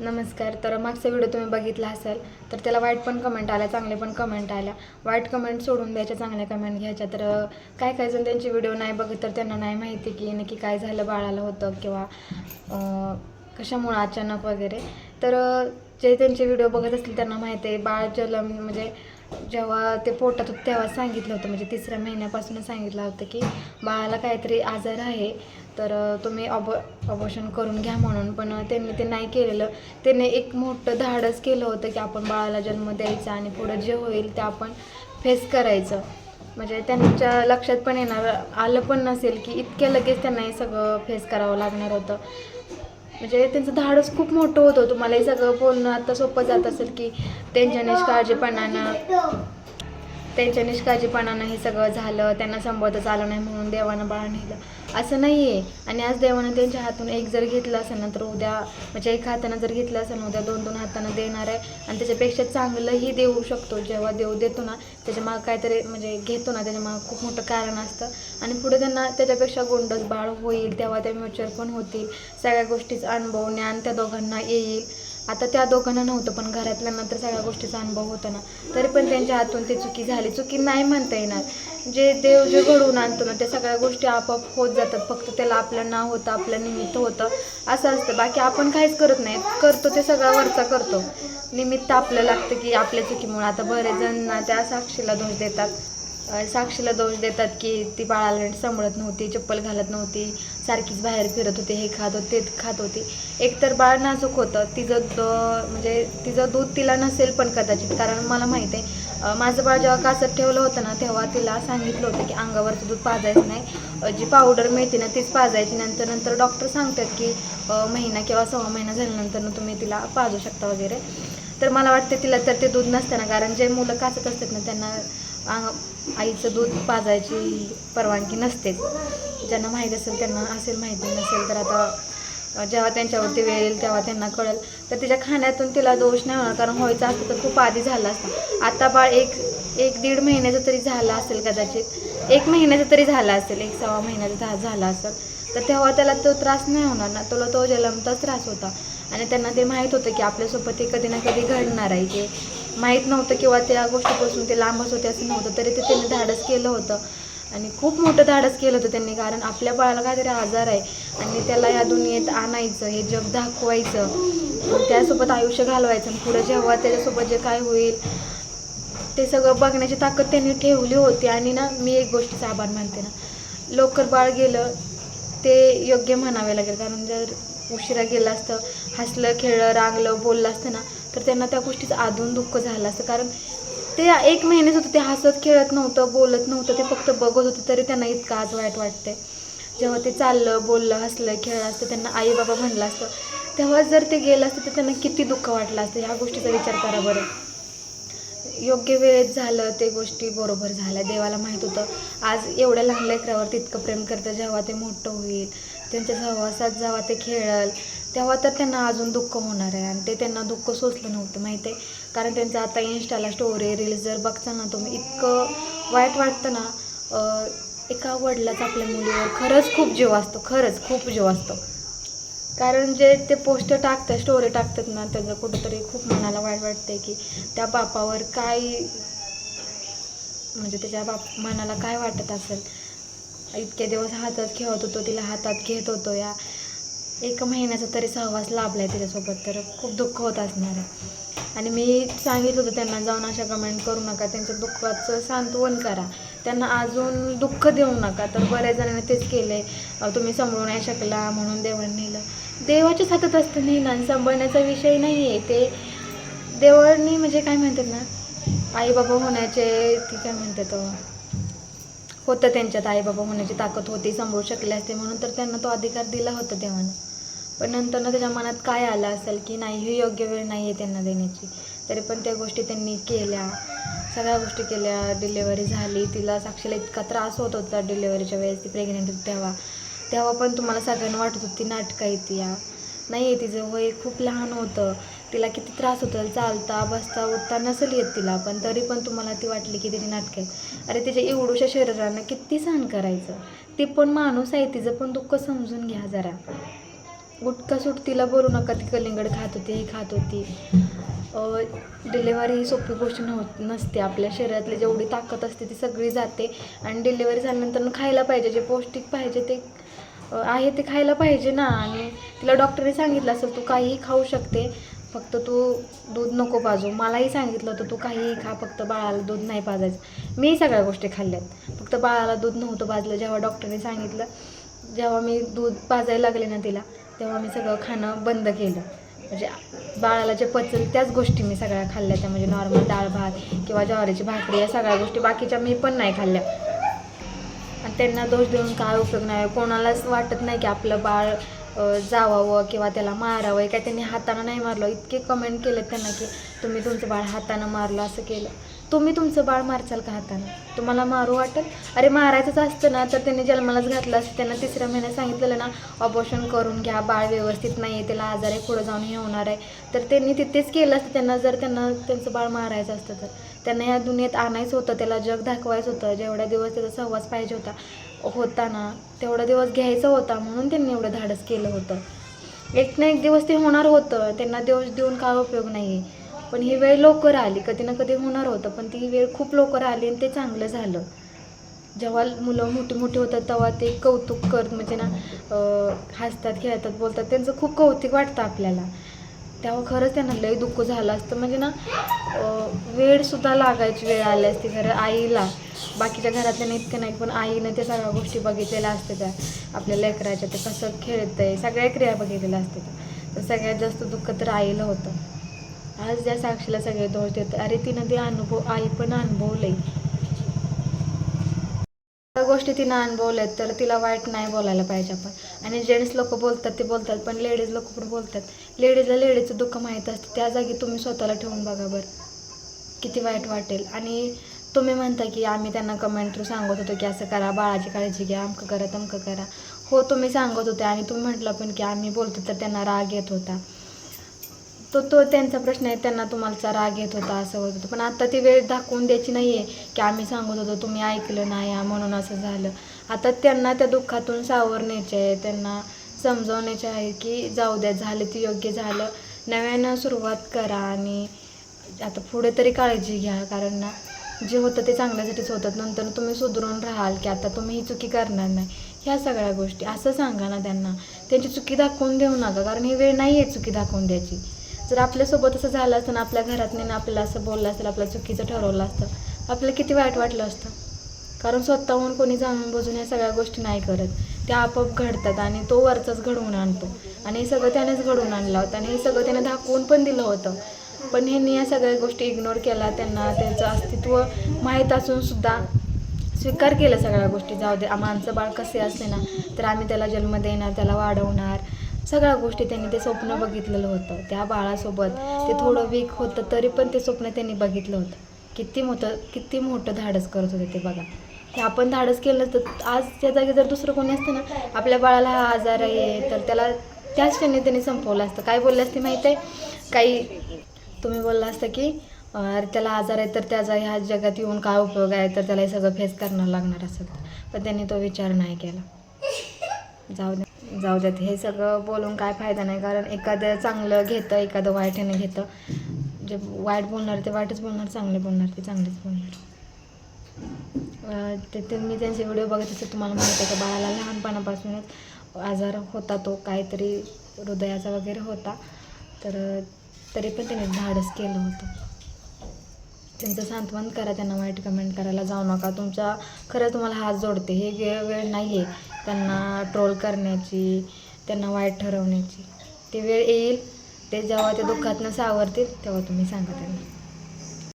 नमस्कार तर मागचा व्हिडिओ तुम्ही बघितला असाल तर त्याला वाईट पण कमेंट आल्या चांगले पण कमेंट आल्या. वाईट कमेंट सोडून द्यायच्या चांगल्या कमेंट घ्यायच्या. तर काय काय जण त्यांचे व्हिडिओ नाही बघत तर त्यांना नाही माहिती की नक्की काय झालं बाळाला होतं किंवा कशामुळं अचानक वगैरे. तर जे त्यांचे व्हिडिओ बघत असतील त्यांना माहिती आहे बाळ जलम म्हणजे जेव्हा ते पोटात होतं तेव्हा सांगितलं होतं. म्हणजे तिसऱ्या महिन्यापासून सांगितलं होतं की बाळाला काहीतरी आजार आहे तर तुम्ही ऑब ऑबॉर्शन करून घ्या म्हणून. पण त्यांनी ते नाही केलेलं. त्यांनी एक मोठं धाडस केलं होतं की आपण बाळाला जन्म द्यायचा आणि पुढं जे होईल ते आपण फेस करायचं. म्हणजे त्यांच्या लक्षात पण येणार आलं पण नसेल की इतक्या लगेच त्यांना हे सगळं फेस करावं लागणार होतं. म्हणजे त्यांचं धाडस खूप मोठं होतं तुम्हाला हे सगळं बोलणं आता सोपं जात असेल की त्यांच्या निष्काळजीपणानं त्यांच्या निष्काळजीपणानं हे सगळं झालं त्यांना संबोधच आलं नाही म्हणून देवानं बाळ नेलं. असं नाही आहे आणि आज देवानं त्यांच्या हातून एक जर घेतलं असेल ना तर उद्या म्हणजे एक हातानं जर घेतलं असेल ना उद्या दोन दोन हातानं देणार आहे. आणि त्याच्यापेक्षा चांगलंही देऊ शकतो. जेव्हा देव देतो ना त्याच्या मागं काहीतरी म्हणजे घेतो ना त्याच्या मागं खूप मोठं कारण असतं. आणि पुढे त्यांना त्याच्यापेक्षा गोंडस बाळ होईल तेव्हा ते म्युच्युअर पण होतील. सगळ्या गोष्टीचा अनुभव ज्ञान त्या दोघांना येईल. आता त्या दोघांना नव्हतं पण घरातल्यांना तर सगळ्या गोष्टीचा अनुभव होता ना. तरी पण त्यांच्या हातून ती चुकी झाली. चुकी नाही म्हणता येणार. जे देव जे घडवून आणतो ना त्या सगळ्या गोष्टी आपोआप होत जातात. फक्त त्याला आपलं नाव होतं आपलं निमित्त होतं असं असतं. बाकी आपण काहीच करत नाही. करतो ते सगळा वरचा करतो. निमित्त आपलं लागतं की आपल्या चुकीमुळे. आता बरेच जण ना त्या साक्षीला दोष देतात. साक्षीला दोष देतात की ती बाळाला नीट सांभाळत नव्हती चप्पल घालत नव्हती सारखीच बाहेर फिरत होती हे खात होते ते खात होती. एकतर बाळ नाजूक होतं तिचं द म्हणजे तिचं दूध तिला नसेल पण कदाचित कारण मला माहीत आहे माझं बाळ जेव्हा कासत ठेवलं होतं ना तेव्हा तिला सांगितलं होतं की अंगावरचं दूध पाजायचं नाही. जी पावडर मिळते ना तीच पाजायची नंतर नंतर डॉक्टर सांगतात की महिना किंवा सव्वा महिना झाल्यानंतर तुम्ही तिला पाजू शकता वगैरे. तर मला वाटते तिला तर ते दूध नसतं ना कारण जे मुलं कासत असतात ना त्यांना आईचं दूध पाजायची परवानगी नसतेच. ज्यांना माहीत असेल त्यांना असेल माहिती नसेल तर आता जेव्हा त्यांच्यावरती वेळ येईल तेव्हा त्यांना कळेल. तर तिच्या खाण्यातून तिला दोष नाही होणार कारण व्हायचं असतं तर खूप आधी झालं असतं. आता बाळ एक एक दीड महिन्याचं तरी झालं असेल कदाचित. एक महिन्याचं तरी झालं असेल एक सव्वा महिन्याचं झालं असेल. तर तेव्हा त्याला तो त्रास नाही होणार ना तुला तो जलमताच त्रास होता. आणि त्यांना ते माहीत होतं की आपल्यासोबत हे कधी ना कधी घडणार आहे की माहीत नव्हतं किंवा त्या गोष्टीपासून ते लांबच होते असं नव्हतं तरी ते त्यांनी धाडस केलं होतं. आणि खूप मोठं धाडस केलं होतं त्यांनी कारण आपल्या बाळाला काहीतरी आजार आहे आणि त्याला या दुनियेत आणायचं हे जग दाखवायचं त्यासोबत आयुष्य घालवायचं आणि पुढे जेव्हा त्याच्यासोबत जे काय होईल ते सगळं बघण्याची ताकद त्यांनी ठेवली होती. आणि ना मी एक गोष्टीचा आभार मानते ना लवकर बाळ गेलं ते योग्य म्हणावे लागेल. कारण जर उशिरा गेलं असतं हसलं खेळलं रांगलं बोललं असतं ना तर त्यांना त्या गोष्टीचं आदून दुःख झालं असतं. कारण ते एक महिनेच होतं ते हसत खेळत नव्हतं बोलत नव्हतं ते फक्त बघत होतं तरी त्यांना इतकं आज वाईट वाटते जेव्हा ते चाललं बोललं हसलं खेळलं असतं त्यांना आई बाबा म्हणलं असतं. तेव्हा जर ते गेलं असतं तर त्यांना किती दुःख वाटलं असतं ह्या गोष्टीचा विचार करा बरं. योग्य वेळेत झालं ते गोष्टी बरोबर झाल्या. देवाला माहीत होतं आज एवढ्या लहान लेकरावर तितकं प्रेम करतं जेव्हा ते मोठं होईल. त्यांच्या सहवासात जेव्हा ते खेळल तेव्हा तर त्यांना अजून दुःख होणार आहे आणि ते त्यांना दुःख सोसलं नव्हतं माहिती आहे कारण त्यांचं आता इन्स्टाला स्टोरी रील्स जर बघता ना तुम्ही इतकं वाईट वाटतं ना एका वडिलाचा आपल्या मुलीवर खरंच खूप जीव असतो खरंच खूप जीव असतो. कारण जे ते पोस्ट टाकतात स्टोरी टाकतात ना त्याचं कुठंतरी खूप मनाला वाईट वाटते की त्या बापावर काय म्हणजे त्याच्या बाप मनाला काय वाटत असेल? इतके दिवस हातात खेळत होतो तिला हातात घेत होतो या. एक महिन्याचा तरी सहवास लाभला आहे तिच्यासोबत तर खूप दुःख होत असणार आहे. आणि मी सांगितलं होतं त्यांना जाऊन अशा कमेंट करू नका त्यांच्या दुःखाचं सांत्वन करा. त्यांना अजून दुःख देऊ नका. तर बऱ्याच जणांनी तेच केले तुम्ही सांभाळू नाही शकला म्हणून देवाने नेलं देवाच्याच हातात असतं नेलं आणि सांभाळण्याचा विषय नाही आहे ते देवानी म्हणजे काय म्हणतात ना आई बाबा होण्याचे ती काय म्हणतात होतं त्यांच्यात आई बाबा होण्याची ताकद होती सांभाळू शकले असते म्हणून तर त्यांना तो अधिकार दिला होता देवानं. पण नंतर ना त्याच्या मनात काय आलं असेल की नाही ही योग्य वेळ नाही आहे त्यांना देण्याची. तरी पण त्या गोष्टी त्यांनी केल्या. सगळ्या गोष्टी केल्या. डिलेवरी झाली. तिला साक्षीला इतका त्रास होत होता डिलेवरीच्या वेळेस. ती प्रेग्नेंट होती तेव्हा. तेव्हा पण तुम्हाला सगळ्यांना वाटत होती नाटकं येते या. नाही आहे तिचं वय खूप लहान होतं. तिला किती त्रास होतो चालता बसता उठता नसेल येत तिला. पण तरी पण तुम्हाला ती वाटली की तिची नाटकं आहेत. अरे तिच्या एवढूशा शरीरानं किती सहन करायचं? ती पण माणूस आहे. तिचं पण दुःख समजून घ्या जरा. गुटखा सुटतीला बोलू नका ती कलिंगड खात होती ही खात होती. डिलेवरी ही सोपी गोष्ट नव्ह नसते. आपल्या शरीरातली जेवढी ताकद असते ती सगळी जाते. आणि डिलेवरी झाल्यानंतर खायला पाहिजे जे पौष्टिक पाहिजे ते आहे ते खायला पाहिजे ना. आणि तिला डॉक्टरने सांगितलं असेल तू काहीही खाऊ शकते फक्त तू दूध नको पाजू. मलाही सांगितलं होतं तू काहीही खा फक्त बाळाला दूध नाही पाजायचं. मी सगळ्या गोष्टी खाल्ल्यात. फक्त बाळाला दूध नव्हतं पाजलं जेव्हा डॉक्टरने सांगितलं जेव्हा मी दूध पाजायला लागले ना तिला तेव्हा मी सगळं खाणं बंद केलं. म्हणजे बाळाला जे पचल त्याच गोष्टी मी सगळ्या खाल्ल्या त्या म्हणजे नॉर्मल डाळ भात किंवा ज्वारीची भाकरी या सगळ्या गोष्टी बाकीच्या मी पण नाही खाल्ल्या. आणि त्यांना दोष देऊन काय उपयोग नाही. कोणालाच वाटत नाही की आपलं बाळ जावावं किंवा त्याला मारावं. काय त्यांनी हातानं नाही मारलं. इतके कमेंट केलेत त्यांना की तुम्ही तुमचं बाळ हातानं मारलं असं केलं. तुम्ही तुमचं बाळ मारचाल का हातानं? तुम्हाला मारू वाटेल? अरे मारायचंच असतं ना तर त्यांनी जन्मालाच घातलं असतं. त्यांना तिसऱ्या महिन्यात सांगितलेलं ना ऑपरेशन करून घ्या बाळ व्यवस्थित नाही आहे त्याला आजार आहे पुढं जाऊन हे होणार आहे. तर त्यांनी तिथेच केलं असतं. त्यांना जर त्यांना त्यांचं बाळ मारायचं असतं तर. त्यांना या दुनियेत आणायचं होतं त्याला जग दाखवायचं होतं. जेवढ्या दिवस त्याचा सहवास पाहिजे होता होता ना तेवढा दिवस घ्यायचा होता म्हणून त्यांनी एवढं धाडस केलं होतं. एक ना एक दिवस ते होणार होतं. त्यांना दिवस देऊन काय उपयोग नाही आहे पण ही वेळ लवकर आली. कधी ना कधी होणार होतं पण ती वेळ खूप लवकर आली आणि ते चांगलं झालं. जेव्हा मुलं मोठी मोठी होतात तेव्हा ते कौतुक करत म्हणजे ना हसतात खेळतात बोलतात त्यांचं खूप कौतुक वाटतं आपल्याला. तेव्हा खरंच त्यांना लय दुःख झालं असतं. म्हणजे ना वेळसुद्धा लागायची वेळ आली असती. खरं आईला बाकीच्या घरातल्या इतकं नाही पण आईनं त्या सगळ्या गोष्टी बघितलेल्या असते त्या. आपल्या लेकराच्या ते कसं खेळतंय सगळ्या क्रिया बघितलेल्या असते त्या. तर सगळ्यात जास्त दुःख तर आईला होतं. आज ज्या साक्षीला सगळे दोष देत अरे तिनं ते अनुभव आई पण अनुभवलंय. त्या गोष्टी तिनं अनुभवल्यात तर तिला वाईट नाही बोलायला पाहिजे आपण. आणि जेंट्स लोक बोलतात ते बोलतात पण लेडीज लोक पण बोलतात. लेडीजला लेडीजचं दुःख माहीत असतं त्या जागी तुम्ही स्वतःला ठेवून बघा बरं किती वाईट वाटेल. आणि तुम्ही म्हणता की आम्ही त्यांना कमेंट थ्रू सांगत होतो की असं करा बाळाची काळजी घ्या अमकं करा तमकं करा. हो तुम्ही सांगत होते आणि तुम्ही म्हटलं पण की आम्ही बोलतो तर त्यांना राग येत होता. तो तो त्यांचा प्रश्न आहे त्यांना तुम्हाला राग येत होता असं होत होतं. पण आता ती वेळ दाखवून द्यायची नाही आहे की आम्ही सांगत होतो तुम्ही ऐकलं नाही म्हणून असं झालं. आता त्यांना त्या दुःखातून सावरण्याचे आहे त्यांना समजवण्याचे आहे की जाऊ द्या झालं ते योग्य झालं. नव्यानं सुरुवात करा आणि आता पुढे तरी काळजी घ्या कारण ना जे होतं ते चांगल्यासाठीच होतं नंतर तुम्ही सुधरून राहाल की आता तुम्ही ही चुकी करणार नाही. ह्या सगळ्या गोष्टी असं सांगा ना त्यांना. त्यांची चुकी दाखवून देऊ नका कारण ही वेळ नाही आहे चुकी दाखवून द्यायची. जर आपल्यासोबत असं झालं असतं ना आपल्या घरातनं आपल्याला असं बोललं असेल आपल्या चुकीचं ठरवलं असतं आपल्याला किती वाईट वाटलं असतं. कारण स्वतःहून कोणी जाणून बुजून या सगळ्या गोष्टी नाही करत. त्या आपोआप घडतात आणि तो वरचाच घडवून आणतो. आणि हे सगळं त्यानेच घडवून आणलं होतं आणि हे सगळं त्याने दाखवून पण दिलं होतं. पण ह्यांनी या सगळ्या गोष्टी इग्नोर केला त्यांना त्यांचं अस्तित्व माहीत असून सुद्धा स्वीकार केला सगळ्या गोष्टी. जाऊ दे माणसं बाळ कसे असले ना तर आम्ही त्याला जन्म देणार त्याला वाढवणार. सगळ्या गोष्टी त्यांनी ते स्वप्न बघितलेलं होतं. त्या बाळासोबत ते थोडं वीक होतं तरी पण ते स्वप्न त्यांनी बघितलं होतं. किती मोठं किती मोठं धाडस करत होते ते बघा. हे आपण धाडस केलं तर आज त्या जागी जर दुसरं कोणी असतं ना आपल्या बाळाला हा आजार आहे तर त्याला त्याच क्षणी त्यांनी संपवलं असतं. काय बोलले असते माहीत आहे? काही तुम्ही बोलला असतं की अरे त्याला आजार आहे तर त्याचा ह्या जगात येऊन काय उपयोग आहे? तर त्याला हे सगळं फेस करणं लागणार असेल पण त्यांनी तो विचार नाही केला. जाऊ द्या जाऊ द्यात हे सगळं बोलून काय फायदा नाही. कारण एखादं चांगलं घेतं एखादं वाईटने घेतं. जे वाईट बोलणार ते वाईटच बोलणार चांगले बोलणार ते चांगलेच बोलणार. ते तर मी त्यांचे व्हिडिओ बघत असते तुम्हाला माहिती आहे का? बाळाला लहानपणापासूनच आजार होता तो काहीतरी हृदयाचा वगैरे होता. तर तरी पण त्याने धाडस केलं होतं. त्यांचं सांत्वन करा त्यांना वाईट कमेंट करायला जाऊ नका. तुमच्या खरं तुम्हाला हात जोडते. हे वेळ वेळ नाही आहे त्यांना ट्रोल करण्याची त्यांना वाईट ठरवण्याची. ती वेळ येईल ते जेव्हा ते दुःखातनं सावरतील तेव्हा तुम्ही सांगा त्यांना.